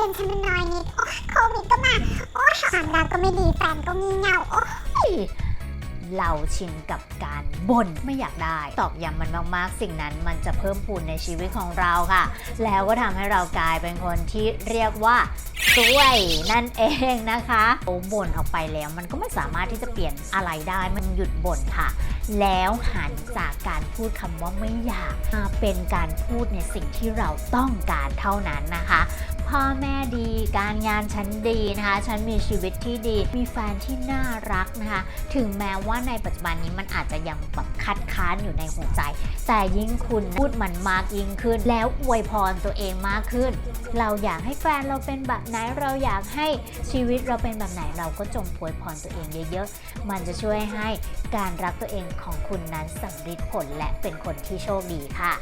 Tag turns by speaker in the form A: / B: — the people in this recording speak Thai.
A: ดือนฉันมันน้อยนิด โอ้โควิดก็มา โอ้ความรักก็ไม่ดีแฟนก็งี่เง่าโอ้ย
B: เราชินกับการบ่นไม่อยากได้ ตอกย้ำมันมากๆ สิ่งนั้นมันจะเพิ่มพูนในชีวิตของเราค่ะ แล้วก็ทำให้เรากลายเป็นคนที่เรียกว่าซวยนั่นเองนะคะโอ้บ่นออกไปแล้ว มันก็ไม่สามารถที่จะเปลี่ยนอะไรได้มันหยุดบ่นค่ะ แล้วหันจากการพูดคำว่าไม่อยากมาเป็นการพูดในสิ่งที่เราต้องการเท่านั้นนะคะ พ่อแม่ดี การงานฉันดีนะคะ ฉันมีชีวิตที่ดี มีแฟนที่น่ารักนะคะ ถึงแม้ว่าในปัจจุบันนี้มันอาจจะยังแบบคัดค้านอยู่ในหัวใจ แต่ยิ่งคุณพูดมันมากยิ่งขึ้น แล้วอวยพรตัวเองมากขึ้น เราอยากให้แฟนเราเป็นแบบไหน เราอยากให้ชีวิตเราเป็นแบบไหน เราก็จงอวยพรตัวเองเยอะๆ มันจะช่วยให้การรักตัวเองของคุณนั้นสำเร็จผลและเป็นคนที่โชคดีค่ะ